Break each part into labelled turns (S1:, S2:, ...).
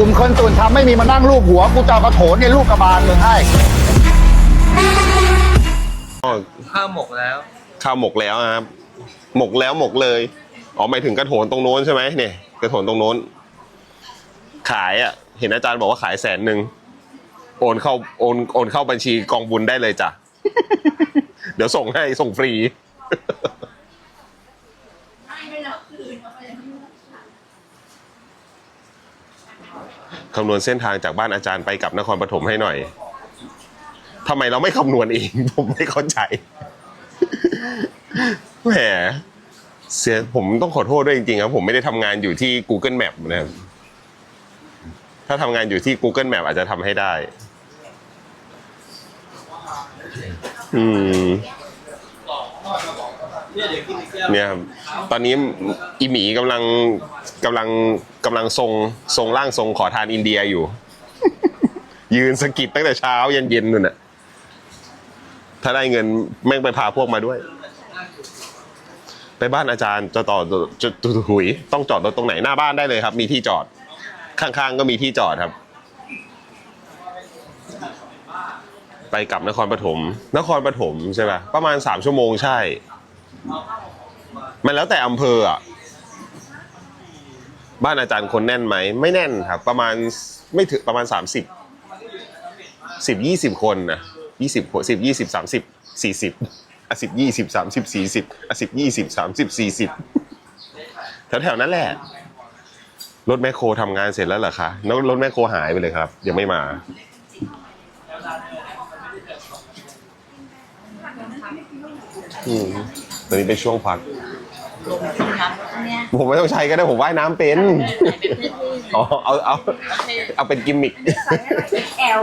S1: กลุ่มคนส่วนทำไม่มีมานั่งรูปหัว กูจะเอากระโถนเนี่ยลูกกระบาลมึงให้
S2: อ๋อ
S3: ข้าวหมกแล้ว
S2: ข้าวหมกแล้วครับ หมกแล้วหมกเลย อ๋อหมายถึงกระโถนตรงโน้นใช่ไหมเนี่ยกระโถนตรงโน้น ขายอะ เห็นอาจารย์บอกว่าขายแสนหนึ่ง โอนเข้าโอนโอนเข้าบัญชีกองบุญได้เลยจ้ะ เดี๋ยวส่งให้ส่งฟรี คำนวณเส้นทางจากบ้านอาจารย์ไปกับนครปฐมให้หน่อยทำไมเราไม่คำนวณเอง ผมไม่เข้าใจแหมเสียผมต้องขอโทษด้วยจริงๆครับ ผมไม่ได้ทำงานอยู่ที่ Google Map นะครับถ้าทำงานอยู่ที่ Google Map อาจจะทำให้ได้ อืม เนี่ยครับตอนนี้อีหมีกำลังกำลังกำลังทรงทรงร่างทรงขอทานอินเดียอยู่ ยืนสกิดตั้งแต่เช้าเย็นๆนู่นน่ะถ้าได้เงินแม่งไปพาพวกมาด้วย ไปบ้านอาจารย์จะต่อจะจะหุยต้องจอดรถตรงไหนหน้าบ้านได้เลยครับ มีที่จอด ข้างๆก็มีที่จอดครับ ไปกลับนครปฐมนครปฐมใช่ป่ะประมาณสามชั่วโมงใช่ มันแล้วแต่อำเภออะ บ้านอาจารย์คนแน่นไหม ไม่แน่นครับ ประมาณไม่ถึงประมาณสามสิบสิบยี่สิบคนนะยี่สิบสิบยี่สิบสามสิบสี่สิบอะสิบยี่สิบสามสิบสี่สิบอะสิบยี่สิบสามสิบสี่สิบแถวๆนั้นแหละ รถแมคโครทำงานเสร็จแล้วเหรอคะแล้วรถแมคโครหายไปเลยครับ ยังไม่มาอืม ตอนนี้เป็นช่วงพักผมไม่ต้องใช้ก็ได้ผมว่ายน้ำเป็น อ๋อ เอา เอา เอาเป็นกิมมิค
S4: แอล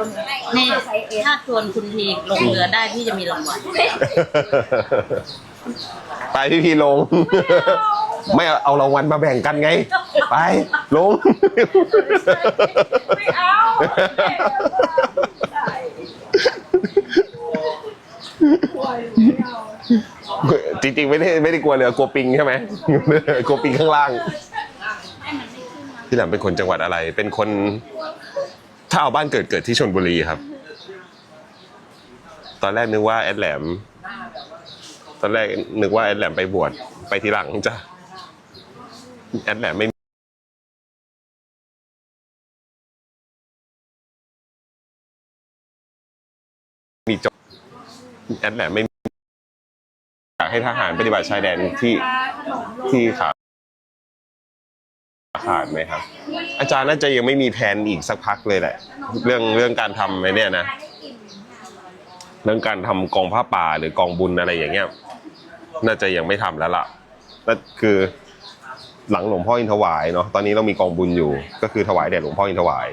S4: เนี่ย
S5: นี่ถ้าชวนคุณทีลงเรือได้พี่จะมีรางวัล
S2: ไปพี่พีลง ไม่เอาเอารางวัลมาแบ่งกันไง ไปลง
S4: ไม่เอา
S2: จริงๆไม่ได้ไม่ได้กลัวเรือกลัวปิงใช่ไหมกลัวปิงข้างล่างพี่แหลมเป็นคนจังหวัดอะไร เป็นคน ถ้าเอาบ้านเกิดเกิดที่ชลบุรีครับ ตอนแรกนึกว่าแอดแหลม ตอนแรกนึกว่าแอดแหลมไปบวชไปทีหลังจ้ะแอดแหลมไม่มีจบแอดแหลมไม่ ให้ทหารปฏิบัติชายแดนที่ที่ขาขาดไหมครับ อาจารย์น่าจะยังไม่มีแผนอีกสักพักเลยแหละ เรื่องเรื่องการทำไอ้เนี่ยนะเรื่องการทำกองผ้าป่าหรือกองบุญอะไรอย่างเงี้ย น่าจะยังไม่ทำแล้วล่ะนั่นคือหลังหลวงพ่ออินทวายเนาะตอนนี้เรามีกองบุญอยู่ ก็คือถวายแด่หลวงพ่ออินทวาย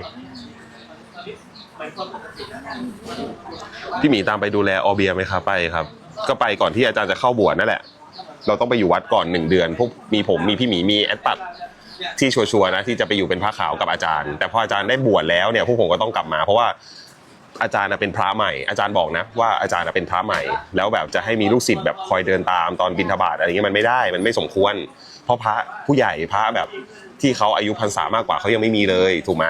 S2: พี่หมีตามไปดูแลออเบียไหมครับไปครับ ก็ไปก่อนที่อาจารย์จะเข้าบวชนั่นแหละ เราต้องไปอยู่วัดก่อนหนึ่งเดือนพวกมีผมมีพี่หมีมีแอดปัดที่ชัวร์ๆนะที่จะไปอยู่เป็นพระขาวกับอาจารย์ แต่พออาจารย์ได้บวชแล้วเนี่ยพวกผมก็ต้องกลับมา เพราะว่าอาจารย์น่ะเป็นพระใหม่ อาจารย์บอกนะว่าอาจารย์น่ะเป็นพระใหม่ แล้วแบบจะให้มีลูกศิษย์แบบคอยเดินตามตอนบิณฑบาตอะไรเงี้ยมันไม่ได้มันไม่สมควร เพราะพระผู้ใหญ่พระแบบที่เขาอายุพรรษามากกว่าเขายังไม่มีเลย ถูกไหม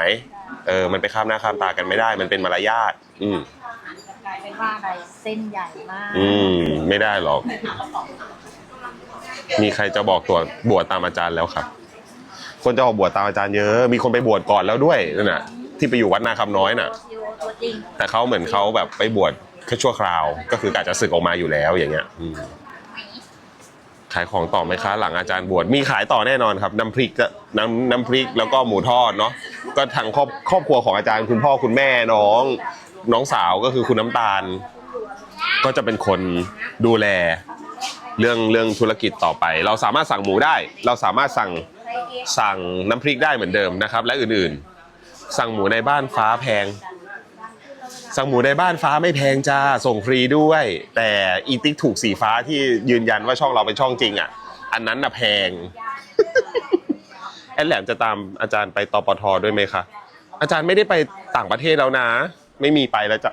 S2: เออมันไปข้ามหน้าข้ามตากันไม่ได้ มันเป็นมารยาทอืมา
S4: ยเป็นว่าอะไรเส้นใหญ่มาก
S2: อืม ไม่ได้หรอก มีใครจะบอกตัวบวชตามอาจารย์แล้วครับ คนจะออกบวชตามอาจารย์เยอะ มีคนไปบวชก่อนแล้วด้วยนั่นน่ะ ที่ไปอยู่วัดนาคำน้อยน่ะ
S4: ตัวจริง
S2: แต่เขาเหมือนเขาแบบไปบวชแค่ชั่วคราว ก็คือกะจะศึกออกมาอยู่แล้วอย่างเงี้ยอืมขายของต่อไหมคะ หลังอาจารย์บวชมีขายต่อแน่นอนครับ น้ำพริกก็น้ำน้ำพริกแล้วก็หมูทอดเนาะก็ทางครอบครอบครัวของอาจารย์คุณพ่อคุณแม่น้อง น้องสาวก็คือคุณน้ำตาล ก็จะเป็นคนดูแลเรื่องเรื่องธุรกิจต่อไป เราสามารถสั่งหมูได้ เราสามารถสั่งสั่งน้ำพริกได้เหมือนเดิมนะครับ และอื่นๆ สั่งหมูในบ้านฟ้าแพง สั่งหมูในบ้านฟ้าไม่แพงจ้าส่งฟรีด้วย แต่อีติ๊กถูกสีฟ้าที่ยืนยันว่าช่องเราเป็นช่องจริงอะ อันนั้นน่ะแพงแอดแหลมจะตามอาจารย์ไปตปทด้วยไหมคะอาจารย์ไม่ได้ไปต่างประเทศแล้วนะ ไม่มีไปแล้วจ้ะ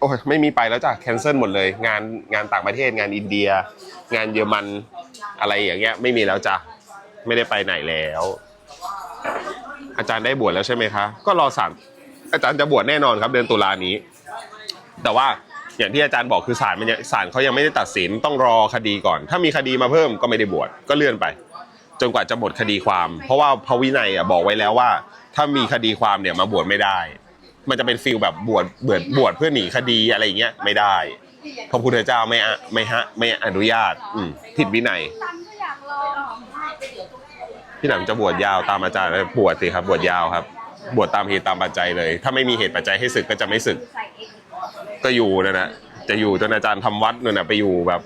S2: โอ้ยไม่มีไปแล้วจ้ะแคนเซิลหมดเลย งานงานต่างประเทศงานอินเดีย งานเยอรมันอะไรอย่างเงี้ย ไม่มีแล้วจ้ะไม่ได้ไปไหนแล้ว อาจารย์ได้บวชแล้วใช่ไหมคะ ก็รอศาลอาจารย์จะบวชแน่นอนครับเดือนตุลานี้ แต่ว่าอย่างที่อาจารย์บอกคือศาลมันยังศาลเขายังไม่ได้ตัดสินต้องรอคดีก่อน ถ้ามีคดีมาเพิ่มก็ไม่ได้บวชก็เลื่อนไป จนกว่าจะหมดคดีความ เพราะว่าพระวินัยอะบอกไว้แล้วว่า ถ้ามีคดีความเนี่ยมาบวชไม่ได้ มันจะเป็นฟิลแบบบวชเบวชบวชเพื่อหนีคดีอะไรอย่างเงี้ยไม่ได้พระพุทธเจ้าไม่อะไม่ฮะไม่อนุญาต อืมผิดวินัยพี่หนำจะบวชยาวตามอาจารย์เลยบวชสิครับ บวชยาวครับ บวชตามเหตุตามปัจจัยเลย ถ้าไม่มีเหตุปัจจัยให้ศึกก็จะไม่ศึก ก็อยู่นั่นะจะอยู่จนอาจารย์ทำวัดนั่นนะไปอยู่แบบ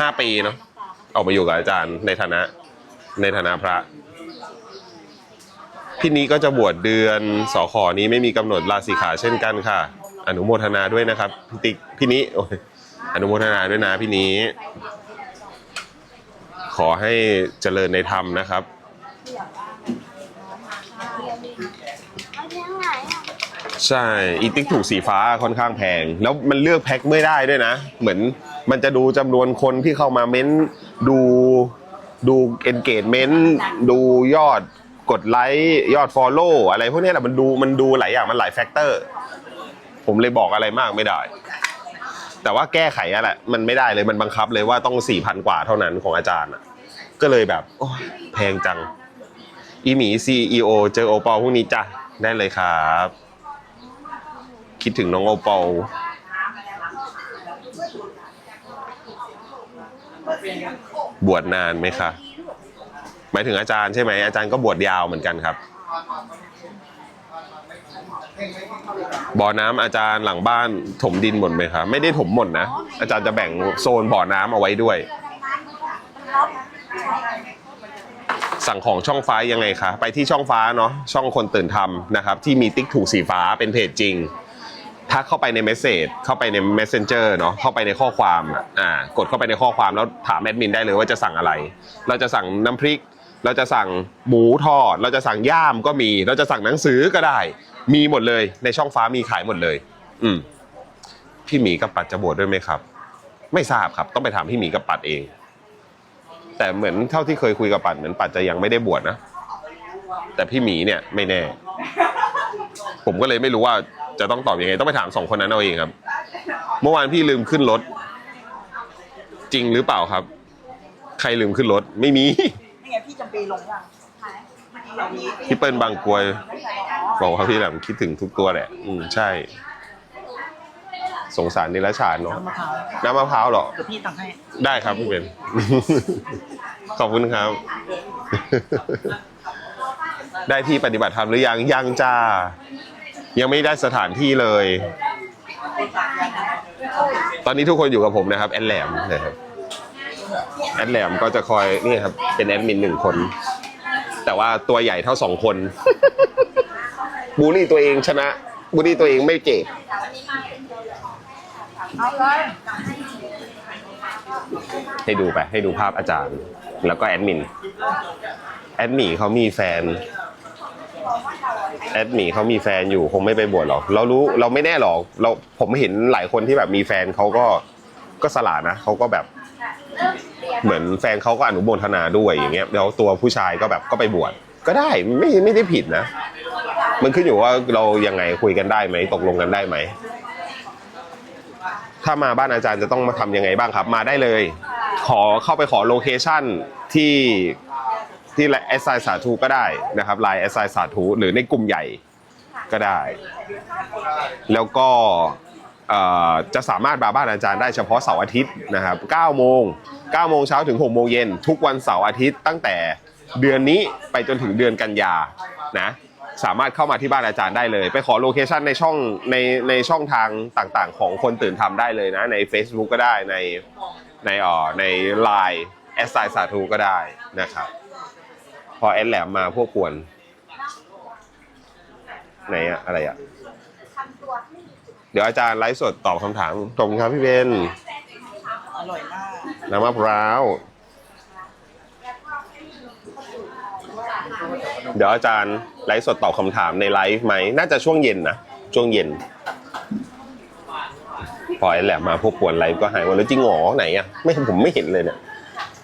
S2: ห้าปีเนาะออกมาอยู่กับอาจารย์ในฐานะในฐานะพระ พี่นี้ก็จะบวชเดือนสอขอนี้ไม่มีกำหนดลาสิกขาเช่นกันค่ะ อนุโมทนาด้วยนะครับพี่ติ๊กพี่นี้อนุโมทนาด้วยนะพี่นี้ ขอให้เจริญในธรรมนะครับใช่อีติ๊กถูกสีฟ้าค่อนข้างแพง แล้วมันเลือกแพ็คไม่ได้ด้วยนะ เหมือนมันจะดูจำนวนคนที่เข้ามาเม้น ดูดูเอนเกจเมนต์ดูยอด กดไลค์ยอดฟอลโล่อะไรพวกนี้แหละมันดูมันดูหลายอย่างมันหลายแฟกเตอร์ ผมเลยบอกอะไรมากไม่ได้ แต่ว่าแก้ไขอะแหละมันไม่ได้เลยมันบังคับเลยว่าต้องสี่พันกว่าเท่านั้นของอาจารย์อะก็เลยแบบโอ้แพงจัง อีหมีซีอีโอเจอโอปอลพรุ่งนี้จ้ะได้เลยครับ คิดถึงน้องโอปอลบวชนานไหมคะ หมายถึงอาจารย์ใช่ไหมอาจารย์ก็บวชยาวเหมือนกันครับ บ่อน้ำอาจารย์หลังบ้านถมดินหมดไหมคะไม่ได้ถมหมดนะอาจารย์จะแบ่งโซนบ่อน้ำเอาไว้ด้วย สั่งของช่องฟ้ายังไงคะไปที่ช่องฟ้าเนาะช่องคนตื่นทำนะครับ ที่มีติ๊กถูกสีฟ้าเป็นเพจจริงทักเข้าไปในเมสเซจเข้าไปใน Messenger เนาะเข้าไปในข้อความอ่ากดเข้าไปในข้อความแล้วถามแอดมินได้เลยว่าจะสั่งอะไร เราจะสั่งน้ำพริก เราจะสั่งหมูทอด เราจะสั่งย่ามก็มี เราจะสั่งหนังสือก็ได้ มีหมดเลย ในช่องฟ้ามีขายหมดเลย อืมพี่หมีกับปัดจะบวชด้วยไหมครับ ไม่ทราบครับ ต้องไปถามพี่หมีกับปัดเอง แต่เหมือนเท่าที่เคยคุยกับปัดเหมือนปัดจะยังไม่ได้บวชนะ แต่พี่หมีเนี่ยไม่แน่ ผมก็เลยไม่รู้ว่าจะต้องตอบยังไง ต้องไปถามสองคนนั้นเอาเองครับ เมื่อวานพี่ลืมขึ้นรถ จริงหรือเปล่าครับ ใครลืมขึ้นรถ ไม่มี
S3: นี่ไงพี่จำปีลงยัง
S2: พี่เปิ้ลบางกรวยบอกว่าพี่แหลมคิดถึงทุกตัวแหละ อืมใช่ สงสารนิรชานเนาะ
S3: น้ำมะพร้าว
S2: น้ำมะพร้าวเหรอ
S3: เดี๋ยวพี่ตักให้
S2: ได้ครับพี่เบน ขอบคุณครับ ได้ที่ปฏิบัติธรรมหรือยัง ยังจ้า ยังไม่ได้สถานที่เลย ตอนนี้ทุกคนอยู่กับผมนะครับ แอดแหลมนะครับ แอดแหลมก็จะคอยนี่ครับ เป็นแอดมินหนึ่งคน แต่ว่าตัวใหญ่เท่าสองคน บูลลี่ตัวเองชนะ บูลลี่ตัวเองไม่เจ็บให้ดูไปให้ดูภาพอาจารย์ แล้วก็แอดมิน แอดมีเขามีแฟนแอดมีเขามีแฟนอยู่คงไม่ไปบวชหรอก เรารู้เราไม่แน่หรอกเราผมเห็นหลายคนที่แบบมีแฟนเขาก็ก็สละนะเขาก็แบบ เหมือนแฟนเขาก็อนุโมทนาด้วยอย่างเงี้ยแล้วตัวผู้ชายก็แบบก็ไปบวชก็ได้ไม่ไม่ได้ผิดนะ มันขึ้นอยู่ว่าเรายังไงคุยกันได้ไหมตกลงกันได้ไหมถ้ามาบ้านอาจารย์จะต้องมาทำยังไงบ้างครับ มาได้เลย ขอเข้าไปขอโลเคชั่นที่ที่แอสไซสาธุก็ได้นะครับไลน์แอสไซสาธุหรือในกลุ่มใหญ่ก็ได้ แล้วก็เอ่อ จะสามารถมาบ้านอาจารย์ได้เฉพาะเสาร์อาทิตย์นะครับ9โมง9โมงเช้าถึง6โมงเย็นทุกวันเสาร์อาทิตย์ตั้งแต่เดือนนี้ไปจนถึงเดือนกันยานะสามารถเข้ามาที่บ้านอาจารย์ได้เลย ไปขอโลเคชันในช่องในในช่องทางต่างๆ ของคนตื่นทำได้เลยนะใน Facebook ก็ได้ในในอ่อใน Line แอสไซสาธุก็ได้นะครับ พอแอดแหลมมาพวกควรไหนอะอะไรอะ เดี๋ยวอาจารย์ไลฟ์สดตอบคำถามตรงครับพี่เบน
S3: อร่อยมาก
S2: น้ำมะพร้าว เดี๋ยวอาจารย์ไลฟ์สดตอบคำถามในไลฟ์ไหม น่าจะช่วงเย็นนะ ช่วงเย็น พอไอ้แหลมมาพวกปวดไลฟ์ก็หายหมดแล้วจริงเหรอไหนอะไม่ผมไม่เห็นเลยเนี่ย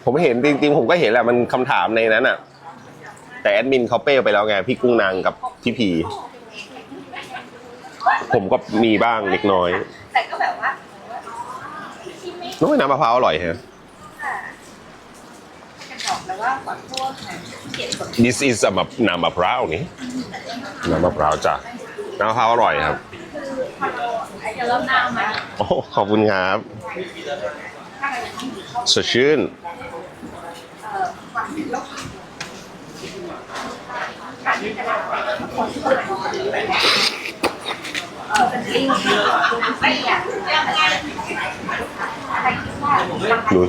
S2: ผมไม่เห็นจริงๆ ผมก็เห็นแหละมันคำถามในนั้นอะแต่แอดมินเขาเป้ไปแล้วไง พี่กุ้งนางกับพี่พี ผมก็มีบ้างเล็กน้อย
S4: แต่ก็แบบว่า
S2: น้อยน้ำมะพร้าวอร่อยฮะ
S4: จะบอกแล้วว่าขอโทษนะเก็บกด
S2: This is a มะน้ำมะพร้าวนี่น้ำมะพร้าวจ้ะน้ำมะพร้าวอร่อยครับ
S4: ไอ้จะเริ่มหน้ามา
S2: โอ้ขอบคุณครับสดชื่นดู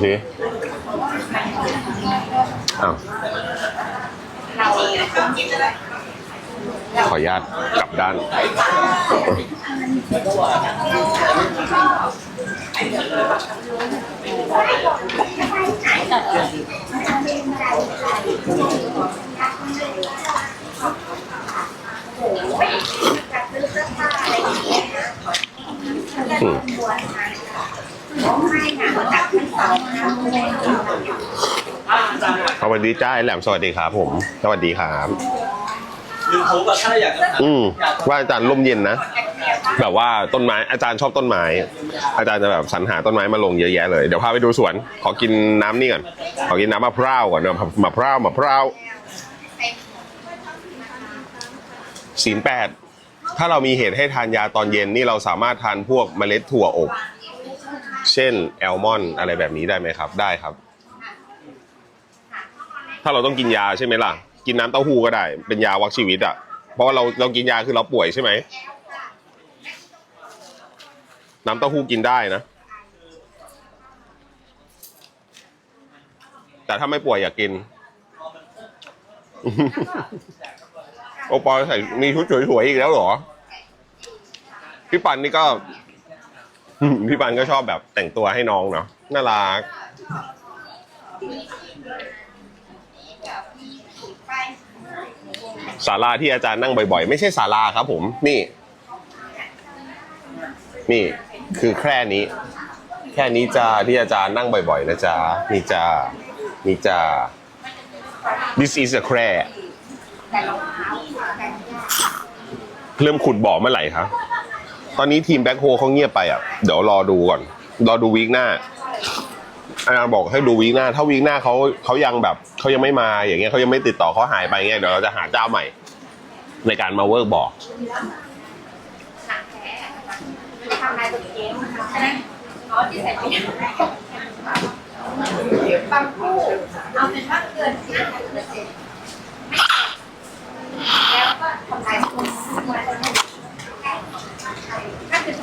S2: สิอ้าวขออนุญาตกลับด้าน อืมสวัสดีจ้าไอ้แหลมสวัสดีครับผม สวัสดีครับ
S6: หรือผมกับถ้าอยากจะถาม
S2: อืมว่าอาจารย์ร่มเย็นนะแบบว่าต้นไม้อาจารย์ชอบต้นไม้ อาจารย์จะแบบสรรหาต้นไม้มาลงเยอะแยะเลยเดี๋ยวพาไปดูสวน ขอกินน้ำนี่ก่อนขอกินน้ำมะพร้าวก่อนนะมะพร้าวมะพร้าวศีลแปด ถ้าเรามีเหตุให้ทานยาตอนเย็นนี่เราสามารถทานพวกเมล็ดถั่วอบ เช่นแอลมอนอะไรแบบนี้ได้ไหมครับ ได้ครับ ถ้าเราต้องกินยาใช่ไหมล่ะ กินน้ำเต้าหู้ก็ได้ เป็นยาวักชีวิตอะ เพราะว่าเราเรากินยาคือเราป่วยใช่ไหม น้ำเต้าหู้กินได้นะ แต่ถ้าไม่ป่วยอย่ากิน โอปอลใส่มีชุดสวยๆอีกแล้วเหรอ พี่ปันนี่ก็ พี่ปันก็ชอบแบบแต่งตัวให้น้องเนาะน่ารักศาลาที่อาจารย์นั่งบ่อยๆ ไม่ใช่ศาลาครับผม นี่ นี่คือแค่นี้ แค่นี้จะที่อาจารย์นั่งบ่อยๆ นะจ๊ะนี่จะนี่จะ this is a แคร่ เริ่มขุดบ่อเมื่อไหร่ครับตอนนี้ทีมแบ็คโฮเขาเงียบไปอะ เดี๋ยวรอดูก่อน รอดูวีคหน้า อาจารย์บอกให้ดูวีคหน้า ถ้าวีคหน้าเขาเขายังแบบเขายังไม่มาอย่างเงี้ยเขายังไม่ติดต่อเขาหายไปเงี้ยเดี๋ยวเราจะหาเจ้าใหม่ ในการมาเวิร์กบอก
S4: ทำอะไรตัวเองใช่ไหมอ๋อที่ใส่ไปบางคู่เอาเป็นว่าเกินห้าสิบเปอร์เซ็นต์แล้วก็ทำลายตัวถ้าคือ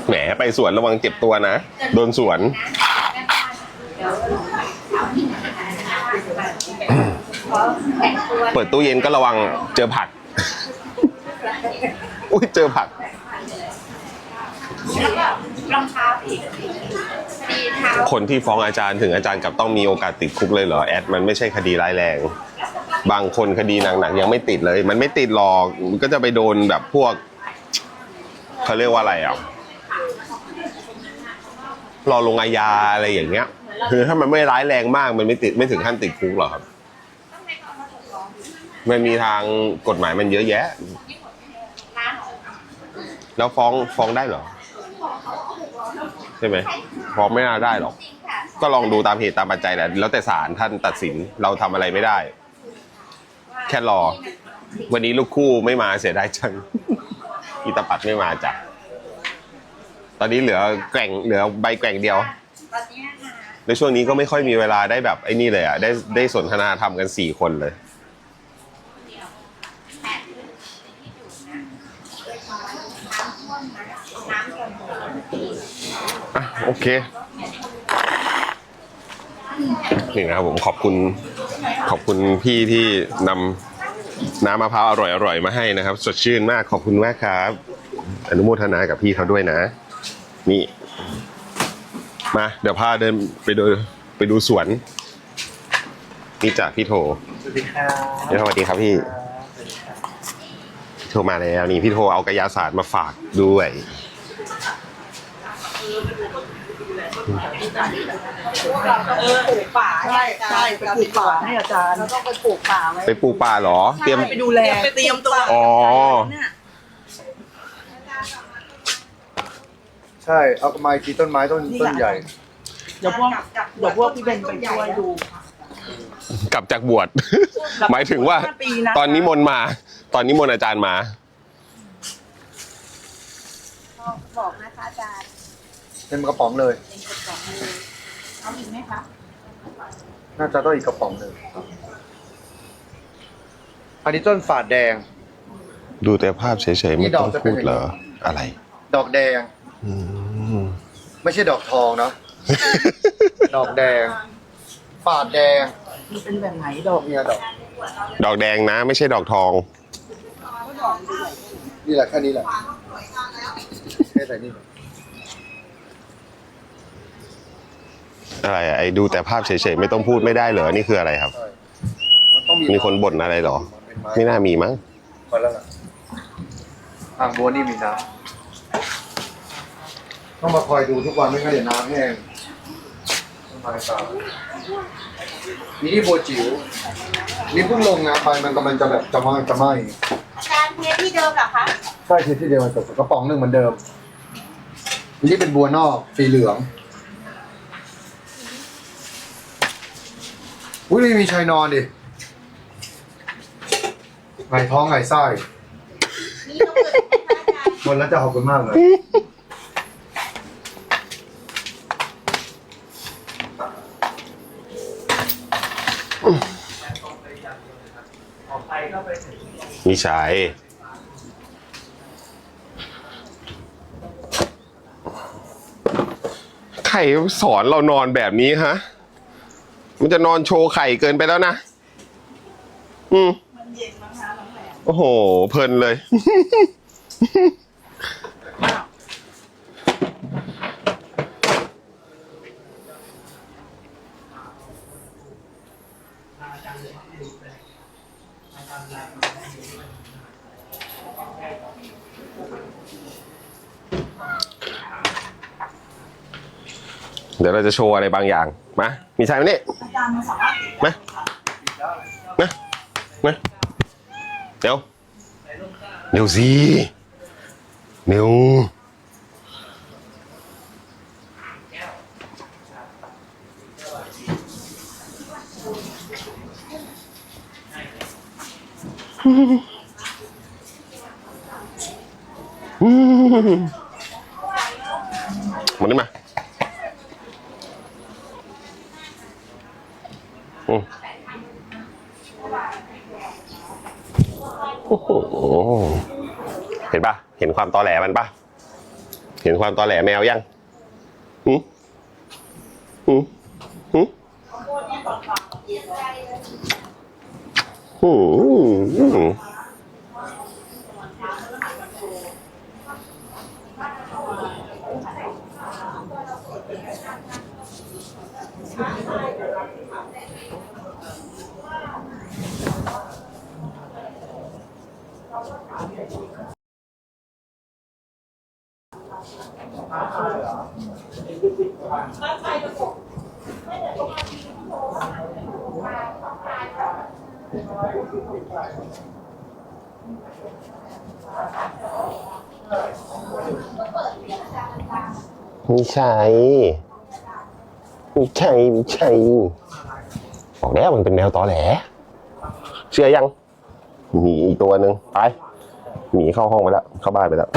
S2: แหมไปสวนระวังเจ็บตัวนะ โดนสวน เปิดตู้เย็นก็ระวังเจอผัก อุ้ยเจอผัก
S4: แล้วก็รองเท้าอีกมีเท้า
S2: คนที่ฟ้องอาจารย์ถึงอาจารย์กับต้องมีโอกาสติดคุกเลยเหรอ แอดมันไม่ใช่คดีร้ายแรง บางคนคดีหนักๆยังไม่ติดเลย มันไม่ติดหรอกมันก็จะไปโดนแบบพวกเขาเรียกว่าอะไรอะรอลงอาญาอะไรอย่างเงี้ย คือถ้ามันไม่ร้ายแรงมากมันไม่ติดไม่ถึงขั้นติดคุกหรอกครับ มันมีทางกฎหมายมันเยอะแยะ แล้วฟ้องฟ้องได้เหรอ ใช่ไหมฟ้องไม่น่าได้หรอก ก็ลองดูตามเหตุตามปัจจัยแหละแล้วแต่ศาลท่านตัดสินเราทำอะไรไม่ได้ แค่รอ วันนี้ลูกคู่ไม่มาเสียดายจังอีตาปัดไม่มาจ้ะตอนนี้เหลือแกว่งเหลือใบแกว่งเดียว
S4: ตอนนี้นะคะ
S2: ในช่วงนี้ก็ไม่ค่อยมีเวลาได้แบบไอ้นี่เลยอะได้ได้สนทนาธรรมกันสี่คนเลยอะโอเค นี่นะครับผมขอบคุณ ขอบคุณพี่ที่นำน้ำมะพร้าวอร่อยๆมาให้นะครับ สดชื่นมากขอบคุณมากครับ อนุโมทนากับพี่เขาด้วยนะ นี่ มา เดี๋ยวพาเดินไปดูไปดูสวนนี่จากพี่โท
S6: สวัสดีครับ
S2: เดี๋ยวสวัสดีครับพี่พี่โทมาแล้วนี่พี่โทเอากระยาศาสตร์มาฝากด้วย
S3: เออปลูกป่าใช่ใช่ไปปลูกป่าให้อาจารย์
S5: เราต้องไปปลูกป่าไว้
S2: ไปปลูกป่าเหรอ เตรียม
S3: ไปดูแลไปเตรียมตัว
S2: อ๋อ
S1: ใช่ เอาไม้ทีต้นไม้ต้นต้นใหญ่
S3: เดี๋ยวพวกเดี๋ยวพวกพี่เบนไปช่วยดู
S2: กลับจากบวช หมายถึงว่า
S3: ห้ปีะ
S2: ตอนนี้มนต์มา ตอนนี้มนต์อาจารย์มา
S4: บอกนะคะอาจารย์
S1: เป็นกระป๋องเลย
S4: เอาอีกไหมคะ
S1: น่าจะต้องอีกกระป๋องหนึ่งอันนี้ต้นฝาดแดง
S2: ดูแต่ภาพเฉยๆ
S1: นี่
S2: ไม่
S1: ด
S2: ต้
S1: อ
S2: อกง
S1: จะเป็น
S2: พูดเหรอ อะไร
S1: ดอกแดง
S2: อืม
S1: ไม่ใช่ดอกทองเนาะ ดอกแดง ฝาดแดง
S3: มันเป็นแบบไหนดอก
S1: เนี่ยดอก
S2: ดอกแดงนะ ไม่ใช่ดอกทอง
S1: นี่แหละแค่นี้แหละแค่ใส่นี่
S2: อะไรอะไอ้ดูแต่ภาพเฉยๆไม่ต้องพูดไม่ได้เหรอนี่คืออะไรครับ
S1: ใช่มันต้องมี
S2: มีคนบ่นอะไรเหรอ
S1: เป็นไม้
S2: ไม่น่ามีมั้ง
S1: พอแล้วล่ะอ่างบัวนี่มีน้ำต้องมาคอยดูทุกวันไม่งั้นเดี๋ยวน้ำแห้งต้นไม้ตายนี่ที่บัวจิ๋วนี่เพิ่งลงนะไปมันกำลังจะแบบจะไหม้จะไหม้
S4: อาจารย์เทปที่เดิมเหรอคะ
S1: ใช่ที่ที่เดียวกันกับกระป๋องหนึ่งเหมือนเดิมนี่เป็นบัวนอกสีเหลือง อุ้ยนี่มีชายนอนดิไงท้องไงไส้
S4: นี่ต้องเกิดไหมคะอาจารย์
S1: หมดแล้วจะขอบคุณมากเลย
S2: มีใช่ใครสอนเรานอนแบบนี้ฮะ มันจะนอนโชว์ไข่เกินไปแล้วนะ อืมโอ้โห เพลินเลย เดี๋ยวเราจะโชว์อะไรบางอย่าง มา มีชายไหมนี่ มามามาเดี๋ยวเดี๋ยวสิเดี๋ยวมานี่มา อืม โอ้โหเห็นปะเห็นความตอแหลมันปะเห็นความตอแหลแมวยังหืมหืมหืมหืม ไม่ใช่ไม่ใช่ไม่ใช่บอกแล้วมันเป็นแมวตอแหล เชื่อยัง หมีอีกตัวหนึ่งไปหมีเข้าห้องไปแล้ว เข้าบ้านไปแล้ว